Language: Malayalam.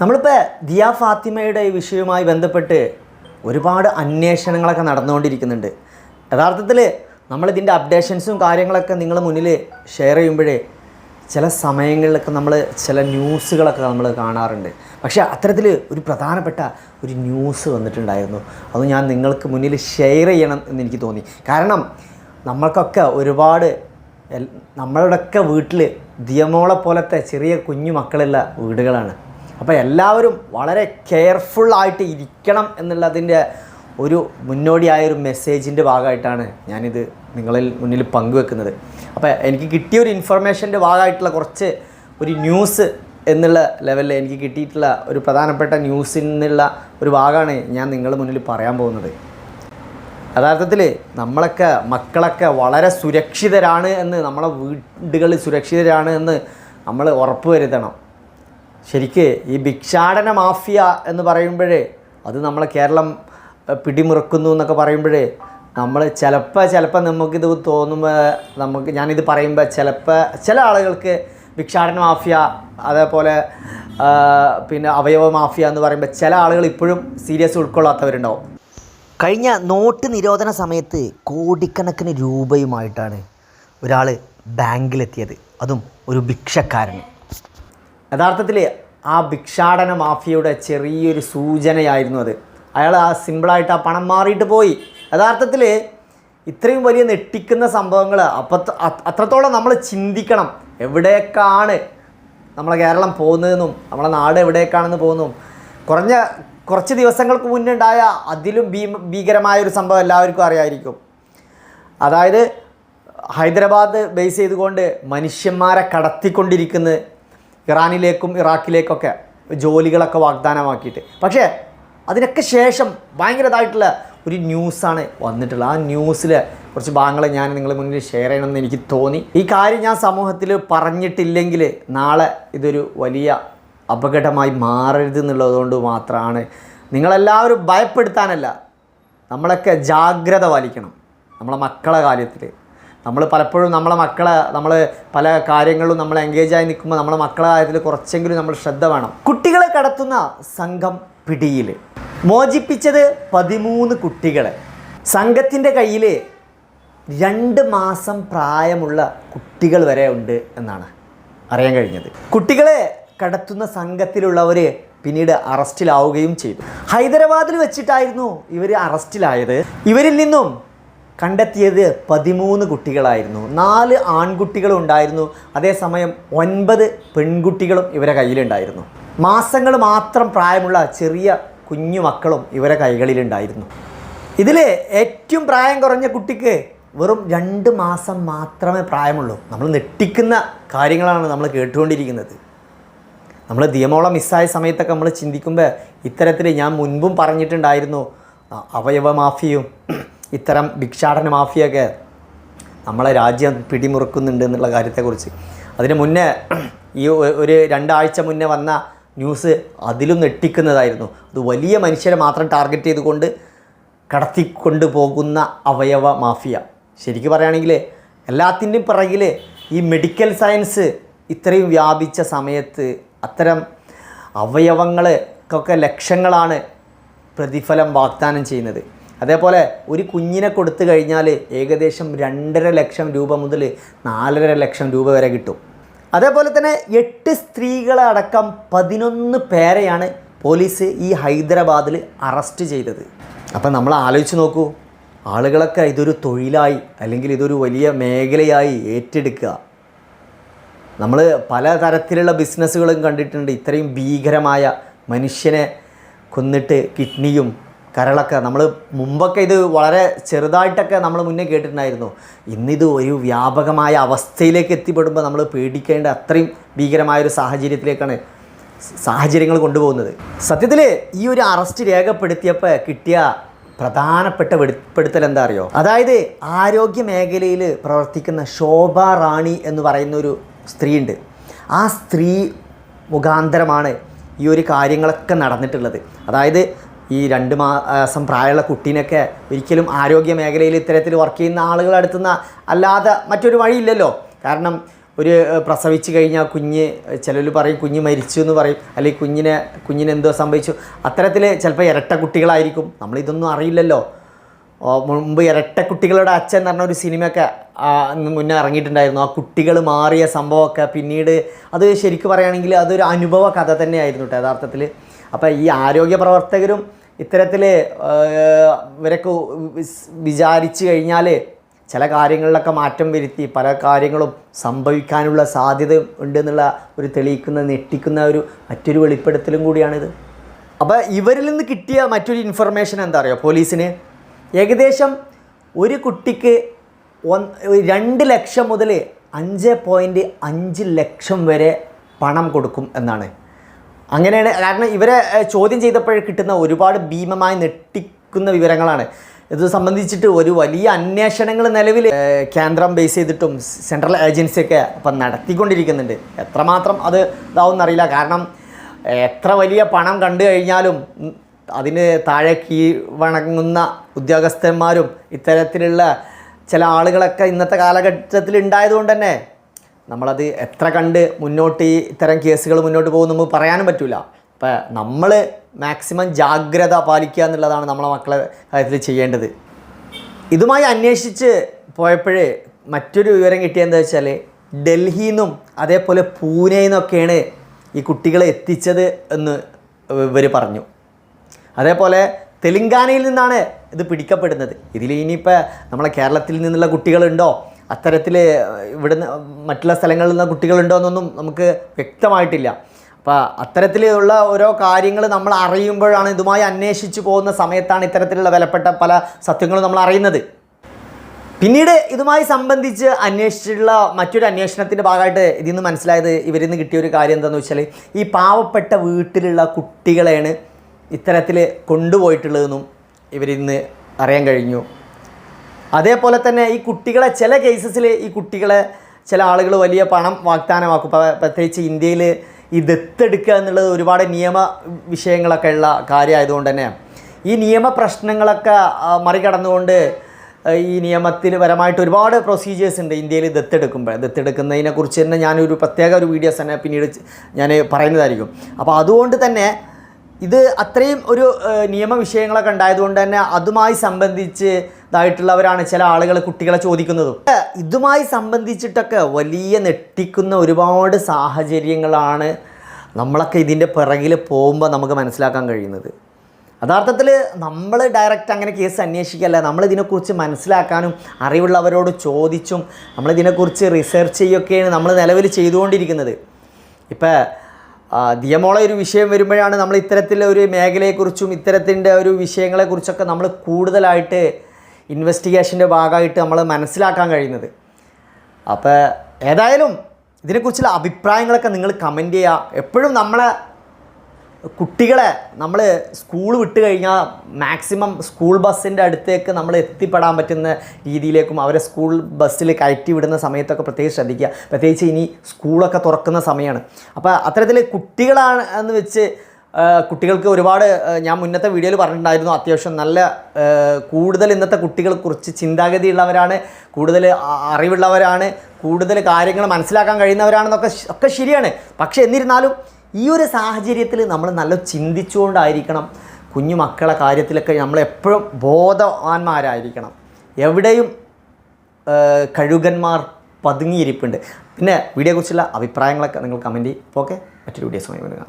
നമ്മളിപ്പോൾ ദിയ ഫാത്തിമയുടെ ഈ വിഷയവുമായി ബന്ധപ്പെട്ട് ഒരുപാട് അന്വേഷണങ്ങളൊക്കെ നടന്നുകൊണ്ടിരിക്കുന്നുണ്ട്. യഥാർത്ഥത്തിൽ നമ്മളിതിന്റെ അപ്ഡേഷൻസും കാര്യങ്ങളൊക്കെ നിങ്ങൾ മുന്നിൽ ഷെയർ ചെയ്യുമ്പോഴേ ചില സമയങ്ങളിലൊക്കെ നമ്മൾ ചില ന്യൂസുകളൊക്കെ നമ്മൾ കാണാറുണ്ട്. പക്ഷേ അത്തരത്തിൽ ഒരു പ്രധാനപ്പെട്ട ഒരു ന്യൂസ് വന്നിട്ടുണ്ടായിരുന്നു. അത് ഞാൻ നിങ്ങൾക്ക് മുന്നിൽ ഷെയർ ചെയ്യണം എന്ന് എനിക്ക് തോന്നി. കാരണം നമ്മൾക്കൊക്കെ ഒരുപാട് നമ്മളുടെയൊക്കെ വീട്ടിൽ ദിയമോളെ പോലത്തെ ചെറിയ കുഞ്ഞു മക്കളുള്ള വീടുകളാണ്. അപ്പോൾ എല്ലാവരും വളരെ കെയർഫുള്ളായിട്ട് ഇരിക്കണം എന്നുള്ളതിന്റെ ഒരു മുന്നോടിയായ ഒരു മെസ്സേജിന്റെ ഭാഗമായിട്ടാണ് ഞാനിത് നിങ്ങളിൽ മുന്നിൽ പങ്കുവെക്കുന്നത്. അപ്പോൾ എനിക്ക് കിട്ടിയ ഒരു ഇൻഫർമേഷന്റെ ഭാഗമായിട്ടുള്ള കുറച്ച് ഒരു ന്യൂസ് എന്നുള്ള ലെവലിൽ എനിക്ക് കിട്ടിയിട്ടുള്ള ഒരു പ്രധാനപ്പെട്ട ന്യൂസിൽ നിന്നുള്ള ഒരു ഭാഗമാണ് ഞാൻ നിങ്ങളുടെ മുന്നിൽ പറയാൻ പോകുന്നത്. യഥാർത്ഥത്തിൽ നമ്മളൊക്കെ മക്കളൊക്കെ വളരെ സുരക്ഷിതരാണ് എന്ന് നമ്മളെ വീടുകളിൽ സുരക്ഷിതരാണ് എന്ന് നമ്മൾ ഉറപ്പ് വരുത്തണം. ശരിക്ക് ഈ ഭിക്ഷാടന മാഫിയ എന്ന് പറയുമ്പോഴേ അത് നമ്മളെ കേരളം പിടിമുറുക്കുന്നു എന്നൊക്കെ പറയുമ്പോഴേ നമ്മൾ ചിലപ്പോൾ ചിലപ്പോൾ നമുക്കിത് തോന്നുമ്പോൾ നമുക്ക് ഞാനിത് പറയുമ്പോൾ ചിലപ്പോൾ ചില ആളുകൾക്ക് ഭിക്ഷാടന മാഫിയ അതേപോലെ പിന്നെ അവയവ മാഫിയ എന്ന് പറയുമ്പോൾ ചില ആളുകൾ ഇപ്പോഴും സീരിയസ് ഉൾക്കൊള്ളാത്തവരുണ്ടാവും. കഴിഞ്ഞ നോട്ട് നിരോധന സമയത്ത് കോടിക്കണക്കിന് രൂപയുമായിട്ടാണ് ഒരാൾ ബാങ്കിലെത്തിയത്. അതും ഒരു ഭിക്ഷക്കാരൻ യഥാർത്ഥത്തിൽ ആ ഭിക്ഷാടന മാഫിയയുടെ ചെറിയൊരു സൂചനയായിരുന്നു അത്. അയാൾ ആ സിമ്പിളായിട്ട് ആ പണം മാറിയിട്ട് പോയി. യഥാർത്ഥത്തിൽ ഇത്രയും വലിയ നെട്ടിക്കുന്ന സംഭവങ്ങൾ അപ്പം അത്രത്തോളം നമ്മൾ ചിന്തിക്കണം. എവിടേക്കാണ് നമ്മളെ കേരളം പോകുന്നതെന്നും നമ്മളെ നാട് എവിടേക്കാണെന്ന് പോകുന്നതും. കുറഞ്ഞ കുറച്ച് ദിവസങ്ങൾക്ക് മുന്നേ ഉണ്ടായ അതിലും ഭീ ഭീകരമായ ഒരു സംഭവം എല്ലാവർക്കും അറിയായിരിക്കും. അതായത് ഹൈദരാബാദ് ബേസ് ചെയ്തുകൊണ്ട് മനുഷ്യന്മാരെ കടത്തിക്കൊണ്ടിരിക്കുന്ന ഇറാനിലേക്കും ഇറാഖിലേക്കൊക്കെ ജോലികളൊക്കെ വാഗ്ദാനമാക്കിയിട്ട്. പക്ഷേ അതിനൊക്കെ ശേഷം ഭയങ്കരതായിട്ടുള്ള ഒരു ന്യൂസാണ് വന്നിട്ടുള്ളത്. ആ ന്യൂസിൽ കുറച്ച് ഭാഗങ്ങൾ ഞാൻ നിങ്ങളുടെ മുന്നിൽ ഷെയർ ചെയ്യണമെന്ന് എനിക്ക് തോന്നി. ഈ കാര്യം ഞാൻ സമൂഹത്തിൽ പറഞ്ഞിട്ടില്ലെങ്കിൽ നാളെ ഇതൊരു വലിയ അപകടമായി മാറരുത് എന്നുള്ളതുകൊണ്ട് മാത്രമാണ് നിങ്ങളെല്ലാവരും ഭയപ്പെടുത്താനല്ല നമ്മളൊക്കെ ജാഗ്രത പാലിക്കണം. നമ്മളെ മക്കളെ കാര്യത്തിൽ നമ്മൾ പലപ്പോഴും നമ്മളെ മക്കളെ നമ്മൾ പല കാര്യങ്ങളിലും നമ്മൾ എൻഗേജ് ആയി നിൽക്കുമ്പോൾ നമ്മളെ മക്കളെ കാര്യത്തിൽ കുറച്ചെങ്കിലും നമ്മൾ ശ്രദ്ധ വേണം. കുട്ടികളെ കടത്തുന്ന സംഘം പിടിയിൽ മോചിപ്പിച്ചത് പതിമൂന്ന് കുട്ടികളെ. സംഘത്തിന്റെ കയ്യിൽ രണ്ട് മാസം പ്രായമുള്ള കുട്ടികൾ വരെ ഉണ്ട് എന്നാണ് അറിയാൻ കഴിഞ്ഞത്. കുട്ടികളെ കടത്തുന്ന സംഘത്തിലുള്ളവർ പിന്നീട് അറസ്റ്റിലാവുകയും ചെയ്തു. ഹൈദരാബാദിൽ വെച്ചിട്ടായിരുന്നു ഇവർ അറസ്റ്റിലായത്. ഇവരിൽ നിന്നും കണ്ടെത്തിയത് പതിമൂന്ന് കുട്ടികളായിരുന്നു. നാല് ആൺകുട്ടികളും ഉണ്ടായിരുന്നു. അതേസമയം ഒൻപത് പെൺകുട്ടികളും ഇവരെ കയ്യിലുണ്ടായിരുന്നു. മാസങ്ങൾ മാത്രം പ്രായമുള്ള ചെറിയ കുഞ്ഞു മക്കളും ഇവരെ കൈകളിലുണ്ടായിരുന്നു. ഇതിൽ ഏറ്റവും പ്രായം കുറഞ്ഞ കുട്ടിക്ക് വെറും രണ്ട് മാസം മാത്രമേ പ്രായമുള്ളൂ. നമ്മൾ നെട്ടിക്കുന്ന കാര്യങ്ങളാണ് നമ്മൾ കേട്ടുകൊണ്ടിരിക്കുന്നത്. നമ്മൾ ദിയമോളം മിസ്സായ സമയത്തൊക്കെ നമ്മൾ ചിന്തിക്കുമ്പോൾ ഇത്തരത്തിൽ ഞാൻ മുൻപും പറഞ്ഞിട്ടുണ്ടായിരുന്നു. അവയവമാഫിയും അവയവ മാഫിയും ഇത്തരം ഭിക്ഷാടന മാഫിയൊക്കെ നമ്മളെ രാജ്യം പിടിമുറുക്കുന്നുണ്ട് എന്നുള്ള കാര്യത്തെക്കുറിച്ച്. അതിന് മുന്നേ ഈ ഒരു രണ്ടാഴ്ച മുന്നേ വന്ന ന്യൂസ് അതിലും ഞെട്ടിക്കുന്നതായിരുന്നു. അത് വലിയ മനുഷ്യരെ മാത്രം ടാർഗറ്റ് ചെയ്തുകൊണ്ട് കടത്തിക്കൊണ്ട് പോകുന്ന അവയവ മാഫിയ. ശരിക്കും പറയുകയാണെങ്കിൽ എല്ലാത്തിന്റെയും പിറകിൽ ഈ മെഡിക്കൽ സയൻസ് ഇത്രയും വ്യാപിച്ച സമയത്ത് അത്തരം അവയവങ്ങൾക്കൊക്കെ ലക്ഷങ്ങളാണ് പ്രതിഫലം വാഗ്ദാനം ചെയ്യുന്നത്. അതേപോലെ ഒരു കുഞ്ഞിനെ കൊടുത്തു കഴിഞ്ഞാൽ ഏകദേശം രണ്ടര ലക്ഷം രൂപ മുതൽ നാലര ലക്ഷം രൂപ വരെ കിട്ടും. അതേപോലെ തന്നെ എട്ട് സ്ത്രീകളെ അടക്കം പതിനൊന്ന് പേരെയാണ് പോലീസ് ഈ ഹൈദരാബാദിൽ അറസ്റ്റ് ചെയ്തത്. അപ്പം നമ്മൾ ആലോചിച്ച് നോക്കൂ ആളുകളൊക്കെ ഇതൊരു തൊഴിലായി അല്ലെങ്കിൽ ഇതൊരു വലിയ മേഖലയായി ഏറ്റെടുക്കുക. നമ്മൾ പല തരത്തിലുള്ള ബിസിനസ്സുകളും കണ്ടിട്ടുണ്ട് ഇത്രയും ഭീകരമായ മനുഷ്യനെ കൊന്നിട്ട് കിഡ്നിയും കരളൊക്കെ. നമ്മൾ മുമ്പൊക്കെ ഇത് വളരെ ചെറുതായിട്ടൊക്കെ നമ്മൾ മുന്നേ കേട്ടിട്ടുണ്ടായിരുന്നു. ഇന്നിത് ഒരു വ്യാപകമായ അവസ്ഥയിലേക്ക് എത്തിപ്പെടുമ്പോൾ നമ്മൾ പേടിക്കേണ്ട അത്രയും ഭീകരമായൊരു സാഹചര്യത്തിലേക്കാണ് സാഹചര്യങ്ങൾ കൊണ്ടുപോകുന്നത്. സത്യത്തിൽ ഈ ഒരു അറസ്റ്റ് രേഖപ്പെടുത്തിയപ്പോൾ കിട്ടിയ പ്രധാനപ്പെട്ട വെളിപ്പെടുത്തൽ എന്താ അറിയോ? അതായത് ആരോഗ്യ മേഖലയിൽ പ്രവർത്തിക്കുന്ന ശോഭ റാണി എന്ന് പറയുന്ന ഒരു സ്ത്രീയുണ്ട്. ആ സ്ത്രീ മുഖാന്തരമാണ് ഈ ഒരു കാര്യങ്ങളൊക്കെ നടന്നിട്ടുള്ളത്. അതായത് ഈ രണ്ട് മാസം പ്രായമുള്ള കുട്ടീനൊക്കെ ഒരിക്കലും ആരോഗ്യ മേഖലയിൽ ഇത്തരത്തിൽ വർക്ക് ചെയ്യുന്ന ആളുകൾ അടുത്തുനിന്ന് അല്ലാതെ മറ്റൊരു വഴിയില്ലല്ലോ. കാരണം ഒരു പ്രസവിച്ച് കഴിഞ്ഞാൽ കുഞ്ഞ് ചിലർ പറയും കുഞ്ഞ് മരിച്ചു എന്ന് പറയും. അല്ലെങ്കിൽ കുഞ്ഞിനെ കുഞ്ഞിന് എന്തോ സംഭവിച്ചു. അത്തരത്തിൽ ചിലപ്പോൾ ഇരട്ട കുട്ടികളായിരിക്കും. നമ്മളിതൊന്നും അറിയില്ലല്ലോ. മുമ്പ് ഇരട്ട കുട്ടികളുടെ അച്ഛൻ എന്ന് പറഞ്ഞ ഒരു സിനിമയൊക്കെ മുന്നേ ഇറങ്ങിയിട്ടുണ്ടായിരുന്നു. ആ കുട്ടികൾ മാറിയ സംഭവമൊക്കെ പിന്നീട് അത് ശരിക്കും പറയുകയാണെങ്കിൽ അതൊരു അനുഭവ കഥ തന്നെയായിരുന്നു കേട്ടോ യഥാർത്ഥത്തിൽ. അപ്പോൾ ഈ ആരോഗ്യ പ്രവർത്തകരും ഇത്തരത്തിൽ ഇവരൊക്കെ വിചാരിച്ചു കഴിഞ്ഞാൽ ചില കാര്യങ്ങളിലൊക്കെ മാറ്റം വരുത്തി പല കാര്യങ്ങളും സംഭവിക്കാനുള്ള സാധ്യത ഉണ്ടെന്നുള്ള ഒരു തെളിയിക്കുന്ന ഞെട്ടിക്കുന്ന ഒരു മറ്റൊരു വെളിപ്പെടുത്തലും കൂടിയാണിത്. അപ്പോൾ ഇവരിൽ നിന്ന് കിട്ടിയ മറ്റൊരു ഇൻഫർമേഷൻ എന്താ പറയുക പോലീസിന്? ഏകദേശം ഒരു കുട്ടിക്ക് രണ്ട് ലക്ഷം മുതൽ അഞ്ച് പോയിന്റ് അഞ്ച് ലക്ഷം വരെ പണം കൊടുക്കും എന്നാണ്. അങ്ങനെയാണ്. കാരണം ഇവരെ ചോദ്യം ചെയ്തപ്പോൾ കിട്ടുന്ന ഒരുപാട് ഭീമമായി നെട്ടിക്കുന്ന വിവരങ്ങളാണ്. ഇത് സംബന്ധിച്ചിട്ട് ഒരു വലിയ അന്വേഷണങ്ങൾ നിലവിൽ കേന്ദ്രം ബേസ് ചെയ്തിട്ടും സെൻട്രൽ ഏജൻസിയൊക്കെ ഇപ്പം നടത്തിക്കൊണ്ടിരിക്കുന്നുണ്ട്. എത്രമാത്രം അത് ഇതാവും അറിയില്ല. കാരണം എത്ര വലിയ പണം കണ്ടു കഴിഞ്ഞാലും അതിന് താഴെ കീഴ്വണങ്ങുന്ന ഉദ്യോഗസ്ഥന്മാരും ഇത്തരത്തിലുള്ള ചില ആളുകളൊക്കെ ഇന്നത്തെ കാലഘട്ടത്തിൽ ഉണ്ടായതുകൊണ്ട് തന്നെ നമ്മളത് എത്ര കണ്ട് മുന്നോട്ട് ഈ ഇത്തരം കേസുകൾ മുന്നോട്ട് പോകും നമുക്ക് പറയാനും പറ്റില്ല അപ്പം നമ്മൾ മാക്സിമം ജാഗ്രത പാലിക്കുക എന്നുള്ളതാണ് നമ്മളെ മക്കളെ കാര്യത്തിൽ ചെയ്യേണ്ടത്. ഇതുമായി അന്വേഷിച്ച് പോയപ്പോഴേ മറ്റൊരു വിവരം കിട്ടിയെന്താ വെച്ചാൽ ഡൽഹിയിൽ നിന്നും അതേപോലെ പൂനെയിൽ നിന്നൊക്കെയാണ് ഈ കുട്ടികളെ എത്തിച്ചത് എന്ന് ഇവർ പറഞ്ഞു. അതേപോലെ തെലുങ്കാനയിൽ നിന്നാണ് ഇത് പിടിക്കപ്പെടുന്നത്. ഇതിൽ ഇനിയിപ്പോൾ നമ്മളെ കേരളത്തിൽ നിന്നുള്ള കുട്ടികളുണ്ടോ? അത്തരത്തിൽ ഇവിടുന്ന് മറ്റുള്ള സ്ഥലങ്ങളിൽ നിന്ന് കുട്ടികളുണ്ടോ എന്നൊന്നും നമുക്ക് വ്യക്തമായിട്ടില്ല. അപ്പോൾ അത്തരത്തിലുള്ള ഓരോ കാര്യങ്ങൾ നമ്മൾ അറിയുമ്പോഴാണ് ഇതുമായി അന്വേഷിച്ച് പോകുന്ന സമയത്താണ് ഇത്തരത്തിലുള്ള വിലപ്പെട്ട പല സത്യങ്ങളും നമ്മൾ അറിയുന്നത്. പിന്നീട് ഇതുമായി സംബന്ധിച്ച് അന്വേഷിച്ചിട്ടുള്ള മറ്റൊരു അന്വേഷണത്തിന്റെ ഭാഗമായിട്ട് ഇതിൽ നിന്ന് മനസ്സിലായത് ഇവരിൽ നിന്ന് കിട്ടിയ ഒരു കാര്യം എന്താണെന്ന് വെച്ചാൽ ഈ പാവപ്പെട്ട വീട്ടിലുള്ള കുട്ടികളെയാണ് ഇത്തരത്തിൽ കൊണ്ടുപോയിട്ടുള്ളതെന്നും ഇവരിൽ നിന്ന് അറിയാൻ കഴിഞ്ഞു. അതേപോലെ തന്നെ ഈ കുട്ടികളെ ചില കേസസിൽ ഈ കുട്ടികളെ ചില ആളുകൾ വലിയ പണം വാഗ്ദാനമാക്കും. പ്രത്യേകിച്ച് ഇന്ത്യയിൽ ഈ ദത്തെടുക്കുക എന്നുള്ളത് ഒരുപാട് നിയമ വിഷയങ്ങളൊക്കെ ഉള്ള കാര്യമായതുകൊണ്ട് തന്നെ. ഈ നിയമ പ്രശ്നങ്ങളൊക്കെ മറികടന്നുകൊണ്ട് ഈ നിയമത്തിൽ പരമായിട്ട് ഒരുപാട് പ്രൊസീജിയേഴ്സ് ഉണ്ട് ഇന്ത്യയിൽ ദത്തെടുക്കുമ്പോൾ ദത്തെടുക്കുന്നതിനെക്കുറിച്ച് തന്നെ ഞാനൊരു പ്രത്യേക ഒരു വീഡിയോസ് തന്നെ പിന്നീട് ഞാൻ പറയുന്നതായിരിക്കും. അപ്പോൾ അതുകൊണ്ട് തന്നെ ഇത് അത്രയും ഒരു നിയമവിഷയങ്ങളൊക്കെ നിയമ വിഷയങ്ങളൊക്കെ ഉണ്ടായതുകൊണ്ട് തന്നെ അതുമായി സംബന്ധിച്ച് ഇതായിട്ടുള്ളവരാണ് ചില ആളുകൾ കുട്ടികളെ ചോദിക്കുന്നതും. ഇതുമായി സംബന്ധിച്ചിട്ടൊക്കെ വലിയ നെട്ടിക്കുന്ന ഒരുപാട് സാഹചര്യങ്ങളാണ് നമ്മളൊക്കെ ഇതിന്റെ പിറകിൽ പോകുമ്പോൾ നമുക്ക് മനസ്സിലാക്കാൻ കഴിയുന്നത്. യഥാർത്ഥത്തിൽ നമ്മൾ ഡയറക്റ്റ് അങ്ങനെ കേസ് അന്വേഷിക്കല്ല നമ്മളിതിനെക്കുറിച്ച് മനസ്സിലാക്കാനും അറിവുള്ളവരോട് ചോദിച്ചും നമ്മളിതിനെക്കുറിച്ച് റിസർച്ച് ചെയ്യുകയൊക്കെയാണ് നമ്മൾ നിലവിൽ ചെയ്തുകൊണ്ടിരിക്കുന്നത്. ഇപ്പം ദിയമോളെ ഒരു വിഷയം വരുമ്പോഴാണ് നമ്മൾ ഇത്തരത്തിലുള്ള ഒരു മേഖലയെക്കുറിച്ചും ഇത്തരത്തിന്റെ ഒരു വിഷയങ്ങളെക്കുറിച്ചൊക്കെ നമ്മൾ കൂടുതലായിട്ട് ഇൻവെസ്റ്റിഗേഷന്റെ ഭാഗമായിട്ട് നമ്മൾ മനസ്സിലാക്കാൻ കഴിയുന്നത്. അപ്പോൾ ഏതായാലും ഇതിനെക്കുറിച്ചുള്ള അഭിപ്രായങ്ങളൊക്കെ നിങ്ങൾ കമന്റ് ചെയ്യുക. എപ്പോഴും നമ്മളെ കുട്ടികളെ നമ്മൾ സ്കൂൾ വിട്ട് കഴിഞ്ഞാൽ മാക്സിമം സ്കൂൾ ബസ്സിന്റെ അടുത്തേക്ക് നമ്മൾ എത്തിപ്പെടാൻ പറ്റുന്ന രീതിയിലേക്കും അവരെ സ്കൂൾ ബസ്സിൽ കയറ്റി വിടുന്ന സമയത്തൊക്കെ പ്രത്യേകിച്ച് ശ്രദ്ധിക്കുക. പ്രത്യേകിച്ച് ഇനി സ്കൂളൊക്കെ തുറക്കുന്ന സമയമാണ് അപ്പോൾ അത്തരത്തിൽ കുട്ടികളാണ് എന്ന് വെച്ച് കുട്ടികൾക്ക് ഒരുപാട് ഞാൻ മുന്നത്തെ വീഡിയോയിൽ പറഞ്ഞിട്ടുണ്ടായിരുന്നു അത്യാവശ്യം നല്ല കൂടുതൽ ഇന്നത്തെ കുട്ടികളെ കുറിച്ച് ചിന്താഗതിയുള്ളവരാണ് കൂടുതൽ അറിവുള്ളവരാണ് കൂടുതൽ കാര്യങ്ങൾ മനസ്സിലാക്കാൻ കഴിയുന്നവരാണെന്നൊക്കെ ഒക്കെ ശരിയാണ്. പക്ഷേ എന്നിരുന്നാലും ഈ ഒരു സാഹചര്യത്തിൽ നമ്മൾ നല്ല ചിന്തിച്ചുകൊണ്ടായിരിക്കണം കുഞ്ഞു മക്കളെ കാര്യത്തിലൊക്കെ നമ്മൾ എപ്പോഴും ബോധവാന്മാരായിരിക്കണം. എവിടെയും കഴുകന്മാർ പതുങ്ങിയിരിപ്പുണ്ട്. പിന്നെ വീഡിയോയെക്കുറിച്ചുള്ള അഭിപ്രായങ്ങളൊക്കെ നിങ്ങൾ കമന്റ് ചെയ്യും. ഓക്കെ മറ്റൊരു വീഡിയോ വരുക